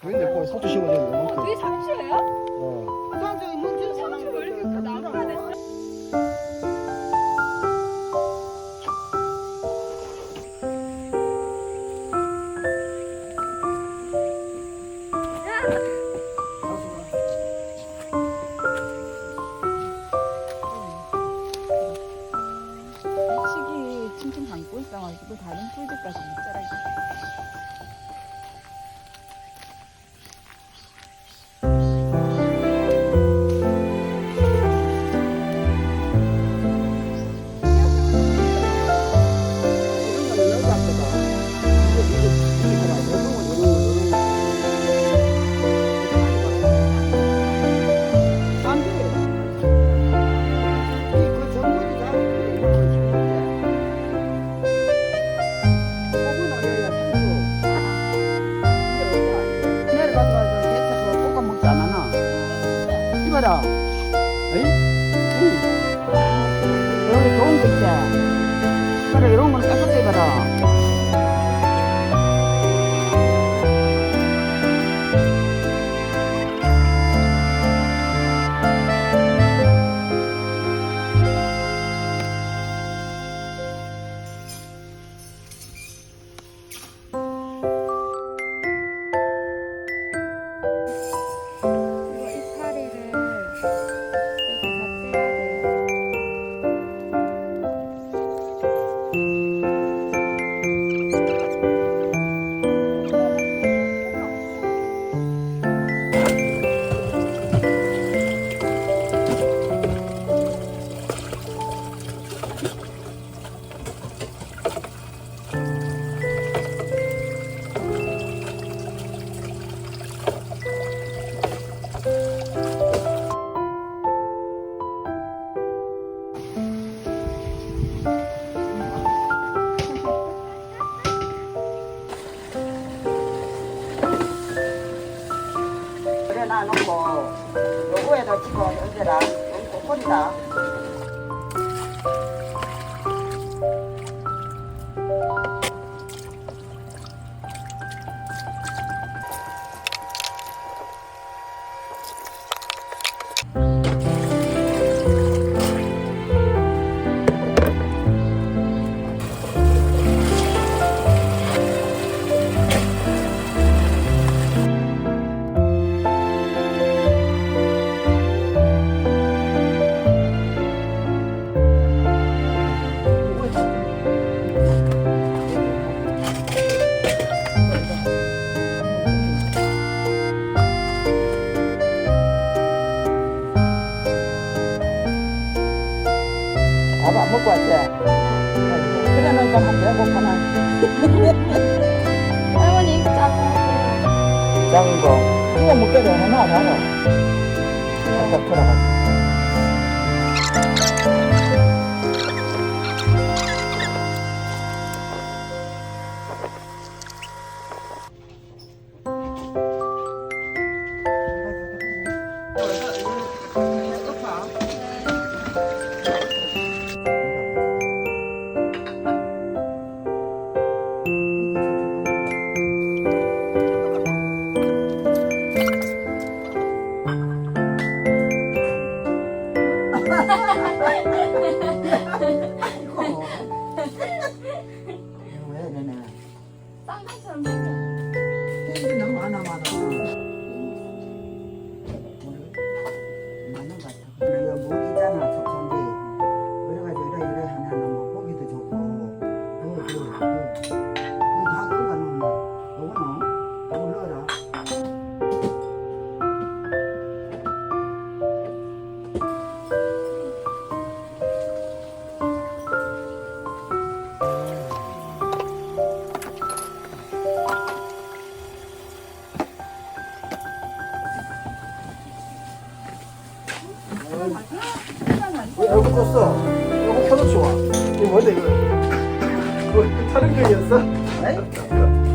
근데 거기 소주 씹어줬는데 그게 상추예요? 어. 상추 왜 이렇게 그 나무가 됐어? 시기 층층 감고 있어가지고 다른 풀들까지 못 그래 놔놓고 요거에다 집어 얹어라 너무 꼬리다 먹고 왔지? 그러면 좀한 배고파나 할머니 이거 작은 거. 작은 거 이거 먹게도 하나 봐라 살짝 돌아가자 왜 얼굴 떴어? 얼굴 켜놓지 와. 이거 뭔데 이거? 뭐 촬영 중이었어?